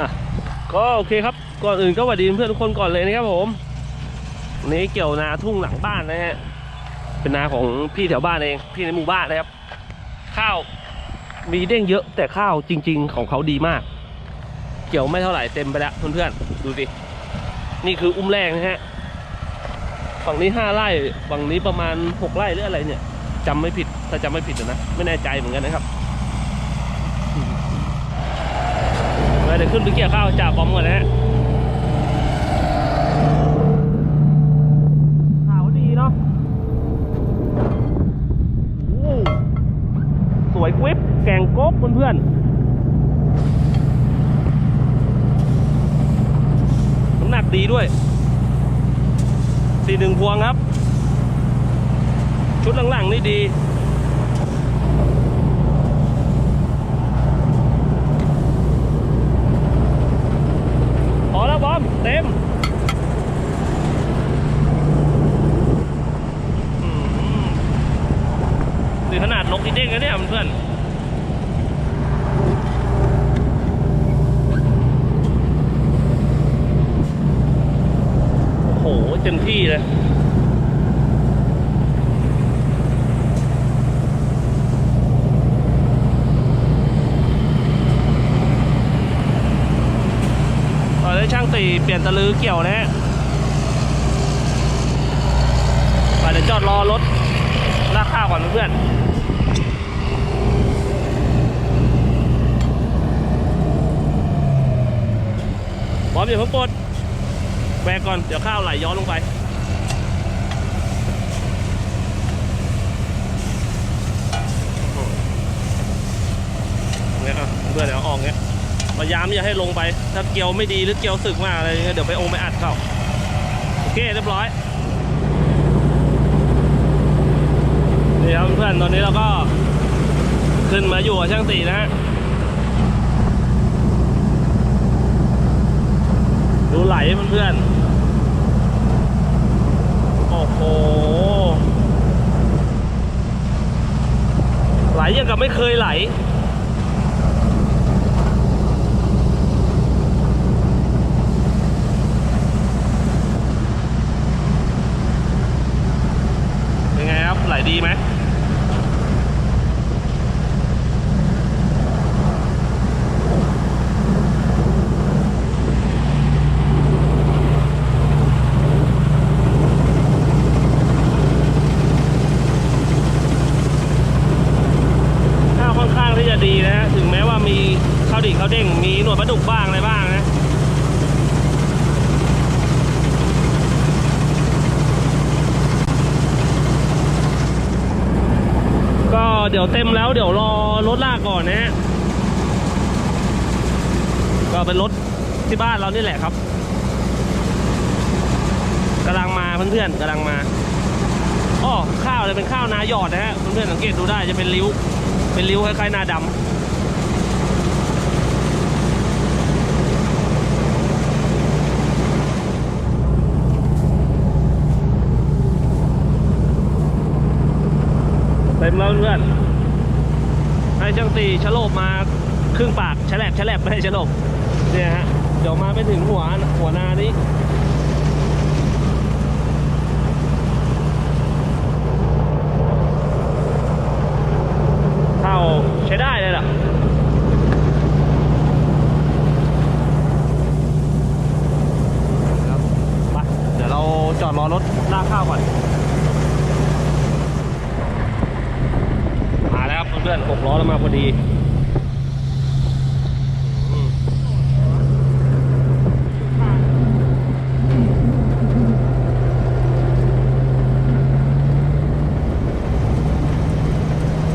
อะก็โอเคครับก่อนอื่นก็สวัสดีเพื่อนทุกคนก่อนเลยนะครับผมวันนี้เกี่ยวนาทุ่งหลังบ้านนะฮะเป็นนาของพี่แถวบ้านเองพี่ในหมู่บ้านนะครับ ข้าวมีเด้งเยอะแต่ข้าวจริง ๆ ของเขาดีมาก เกี่ยวไม่เท่าไหร่เต็มไปแล้วเพื่อนๆดูสินี่คืออุ้มแรกนะฮะฝั่งนี้ห้าไร่ฝั่งนี้ประมาณหกไร่หรืออะไรเนี่ยจำไม่ผิดถ้าจำไม่ผิดนะไม่แน่ใจเหมือนกันนะครับ เดี๋ยวขึ้นไปเกี่ยวข้าวจ่าบอมก่อนนะฮะข่าวดีเนาะโอ้สวยกวิบแก่งกบเพื่อนๆน้ำหนักดีด้วยสี่หนึ่งพวงครับ ชุดหลังๆนี่ดี พ อม เต็มอืมนี่ขนาดลกที่เด้งกันเนี่ยเพื่อนโอ้โหเต็มที่เลย ตอนนี้ช่างตีเป ลี่ยนตะลือเกี่ยวนะฮะไปเดี๋ยวจอดรอรถลากข้าวก่อนเพื่อนบอมอย่าเพิ่งปลดแบกก่อน เดี๋ยวข้าวไหลย้อนลงไปเนี่ยอะเพื่อนเดี๋ยวออกเงี้ย พยายามอย่าให้ลงไป ถ้าเกียวไม่ดีหรือเกียวสึกมากอะไรเงี้ยเดี๋ยวไปองไปอัดเข้าโอเคเรียบร้อยนี่ครับเพื่อนตอนนี้เราก็ขึ้นมาอยู่กับช่างตีนะฮะดูไหลเพื่อนๆ โอ้โห ไหลยังกับไม่เคยไหล เป็นไงครับ ไหล ดีไหมข้าค่อนข้างที่จะดีนะฮะถึงแม้ว่ามีข้าวดิ่งข้าวเด้งมีหนวดปลาดุกบ้างอะไรบ้างนะ ก็ เดี๋ยวเต็มแล้วเดี๋ยวรอรถลากก่อนนะฮะก็เป็นรถที่บ้านเรานี่แหละครับกำลังมาเพื่อนๆกำลังมาอ้อข้าวเลยเป็นข้าวนาหยอดนะฮะเพื่อนๆสังเกตดูได้จะเป็นริ้ว เป็นริ้วคล้ายๆนาดำ ต็มแล้วเพื่อนให้ช่างตีชะโลบมาครึ่งปากฉลับฉลับไม่ใช่ฉลบเนี่ยฮะเดี๋ยวมาไปถึงหัวหัวนานี้ เข้าใช้ได้เลยล่ะ ครับไปเดี๋ยวเราจอดรอรถลากข้าวก่อน มาแล้วครับเพื่อนๆหกล้อแล้วมาพอ ดี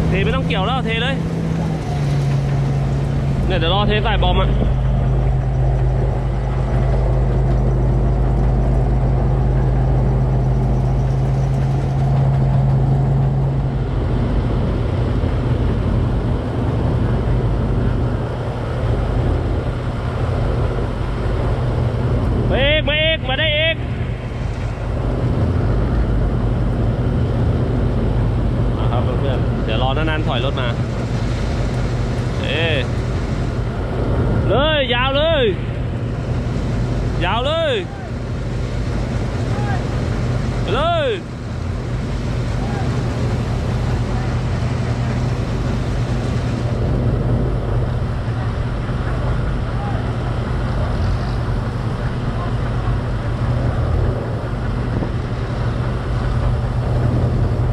เทไม่ต้องเกี่ยวแล้วเทเลย เนี่ยเดี๋ยวรอเทใส่บอมอะมาเอกมาเอกมาได้เอกอะครับเพื่อนๆเดี๋ยวรอนานๆถอยรถมา เอ้เลยยาวเลย ยาวเลยไปเลย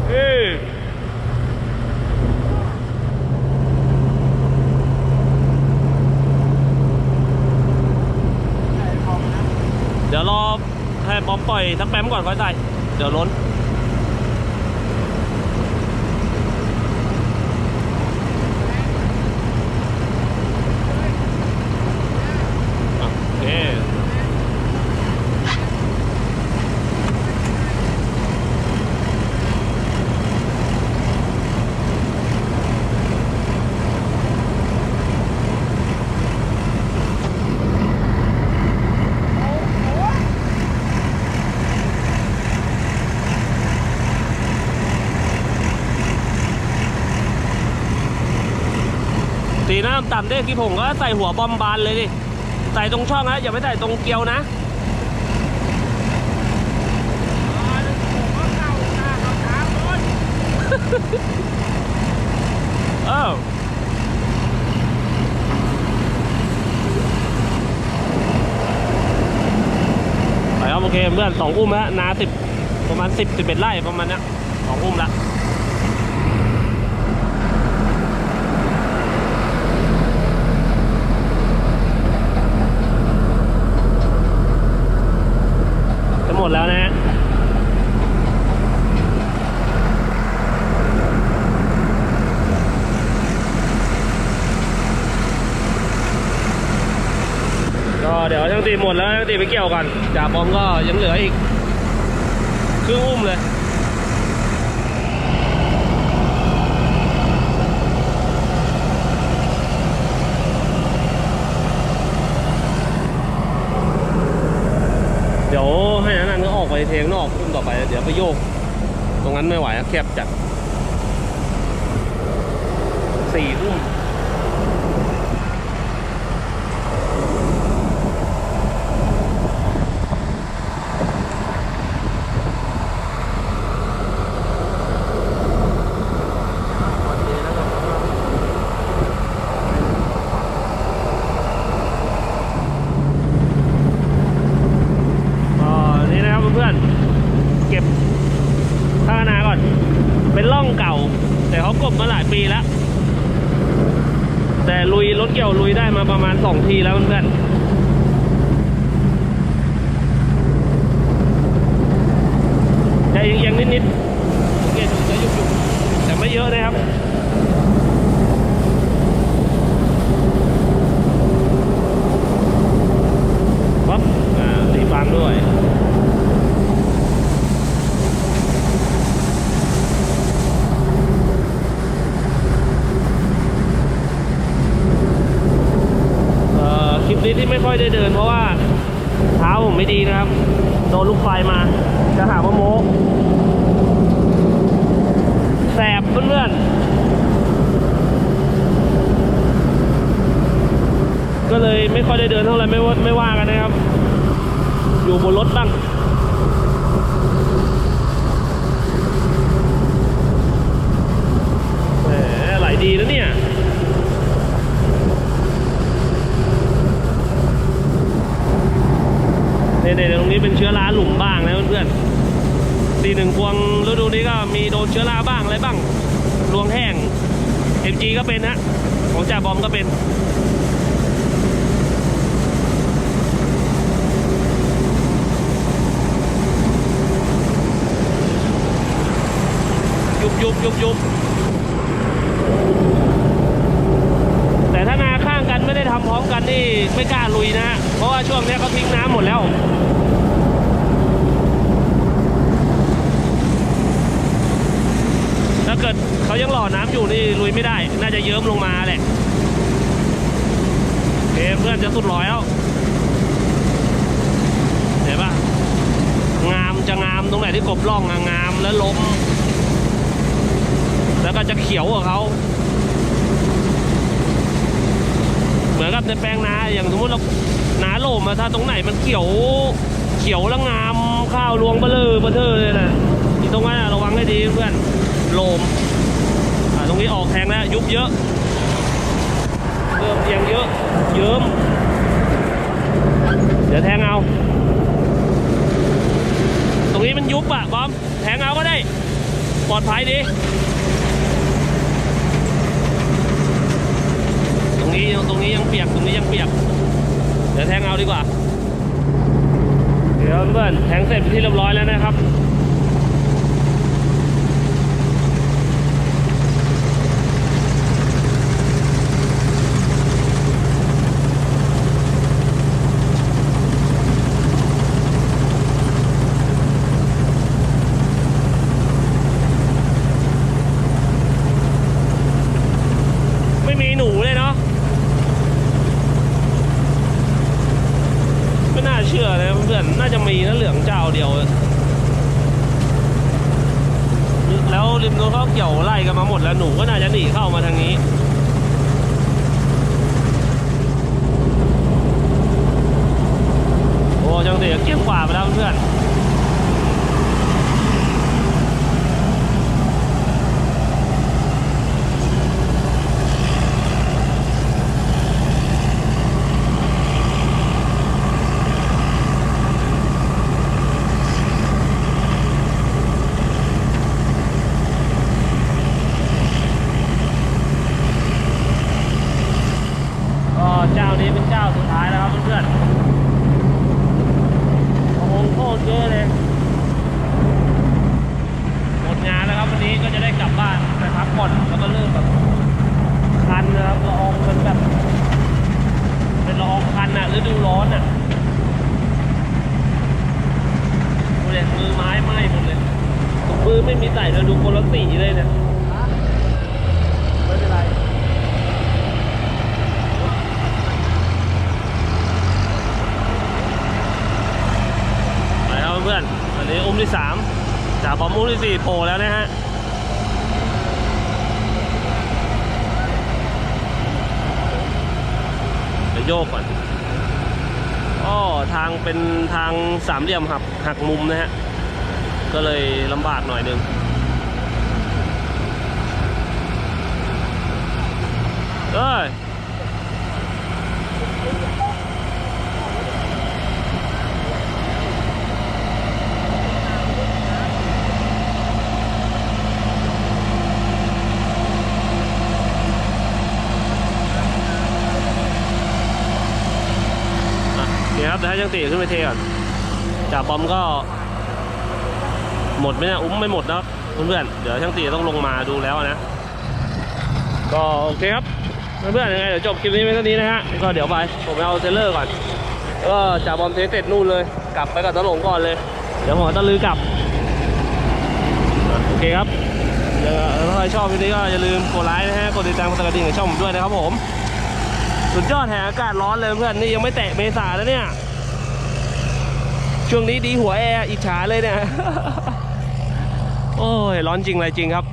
เอ้ย เดี๋ยวรอให้บอมปล่อยสักแป๊มก่อนค่อยใส่ เดี๋ยวล้น โอเค ตีน้ำต่ำเด้กี่ผมก็ใส่หัวบอมบานเลยดิ ใส่ตรงช่องนะอย่าไปใส่ตรงเกลียวนะเออไปครับโอเคเพื่อนสองอุ้มแล้วนาสิบประมาณสิบสิบเอ็ดไร่ประมาณเนี้ยสองอุ้มละ หมดแล้วนะ ก็เดี๋ยวช่างตีหมดแล้วช่างตีไปเกี่ยวกันจ่าบอมก็ยังเหลืออีกครึ่งอุ้มเลย เดี๋ยวให้นันนันก็ออก ไปเทงนอกอุ้มต่อไปเดี๋ยวไปโยก ตรงนั้นไม่ไหวอะแคบจัดสี่รุ่ม ก็นี่นะครับเพื่อนๆเก็บข้างนาก่อน เป็นร่องเก่า แต่เขากบมาหลายปีแล้ว แต่ลุยรถเกี่ยวลุยได้มาประมาณสอง ทีแล้วเพื่อนๆจะเอียงๆนิดๆสังเกตดูจะยุบๆแต่ไม่เยอะนะครับปั๊บอ่าตีฟังด้วย เอ่อคลิปนี้ที่ไม่ค่อยได้เดินเพราะว่าเท้าผม ไม่ดีนะครับ โดนลูกไฟมา จะหาว่าโมกแสบเพื่อนๆ ก็เลยไม่ค่อยได้เดินเท่าไหร่ไม่ว่าไม่ว่ากันนะครับ อยู่บนรถบ้างแหมไหลดีนะเนี่ย เนี่ยตรงนี้เป็นเชื้อราหลุมบ้างนะเพื่อนๆตีหนึ่งพวงฤดูนี้ก็มีโดนเชื้อราบ้างอะไรบ้างรวงแห้ง MG ก็เป็นนะของจ่าบอมก็เป็นยุบยุบยุบยุบแต่ถ้านาข้างกัน ไม่ได้ทำพร้อมกันนี่ไม่กล้าลุยนะฮะเพราะว่าช่วงนี้เขาทิ้งน้ำหมดแล้วถ้าเกิดเขายังหล่อน้ำอยู่นี่ลุยไม่ได้ น่าจะเยิ้มลงมาแหละเเพื่อนจะสุดร้อยแล้วเห็นปะงามจะงามตรงไหนที่กบล่องงามแล้วล้ม แล้วก็จะเขียวกับเขา เหมือนกับในแปลงนาอย่างสมมติเรานาโลมอะถ้าตรงไหนมันเขียวเขียวแล้วงามข้าวรวงเบลอเบลอเลยนะที่ตรงนั้นระวังให้ดีเพื่อนโลมตรงนี้ออกแทงแล้วยุบเยอะเริ่มเอียงเยอะเยิ้มเดี๋ยวแทงเอา ตรงนี้มันยุบอะบอมแทงเอาก็ได้ ปลอดภัยดี ตรง นี้ตรงนี้ยังเปียกตรงนี้ยังเปียก เดี๋ยวแทงเอาดีกว่า เดี๋ยวเพื่อนแทงเสร็จเป็นที่เรียบร้อยแล้วนะครับ ไม่มีหนูเลยเนาะ ไม่น่าเชื่อเลยเพื่อนๆน่าจะมีนะเหลืองเจ้าเดียว แล้ว ริมนู้นเขาเกี่ยวไล่กันมาหมดแล้วหนูก็น่าจะหนีเข้ามาทางนี้โอ้จังเดียเกี่ยงกว่าไปแล้วเพื่อน ก็เจ้านี้เป็นเจ้าสุดท้ายแล้วครับเพื่อนๆโอ้โหโคตรเยอะเลย หมดงานแล้วครับวันนี้ก็จะได้กลับบ้านไปพักผ่อนแล้วก็เริ่มแบบคันนะครับละอองมันแบบ เป็นละอองคันอะฤดูร้อนอะดูเลยมือไม้ไหม้หมดเลยถุงมื อไม่มีใส่เลยดูคนละสีเลยเนี่ยไม่เป็นไรไปครับเพื่อนอันนี้อุ้มที่สามจากบอมอุ้มที่สี่โผล่แล้วนะฮะเดี๋ยวโยกก่อนอ้อทางเป็นทางสามเหลี่ยมหักหักมุมนะฮะ ก็เลยลำบากหน่อยหนึง เอ้ยเดี๋ยวครับเดี๋ยวให้ช่างตีขึ้นไปเทก่อนจ่าบอมก็ หมดไหมเนี่ยอุ้มไม่หมดแล้วเพื่อนๆเดี๋ยวช่างตีต้องลงมาดูแล้วนะ ก็โอเคครับเพื่อนๆยังไงเดี๋ยวจบคลิปนี้ไว้เท่านี้นะฮะก็เดี๋ยวไปผมไปเอาเทรลเลอร์ก่อนก็จ่าบอมเทเสร็จนู่นเลย กลับไปกับตะหลงก่อนเลย เดี๋ยวหมอตะลือกลับ โอเคครับเดี๋ยวถ้าใครชอบคลิปนี้ก็อย่าลืมกดไลค์นะฮะ กดติดตามกดกระดิ่งกับช่องผมด้วยนะครับผม สุดยอดแห่อากาศร้อนเลยเพื่อนนี่ยังไม่แตะเมษาแล้วเนี่ย ช่วงนี้ดีหัวแอร์อิจฉาเลยเนี่ย โอ้ยร้อนจริงอะไรจริงครับ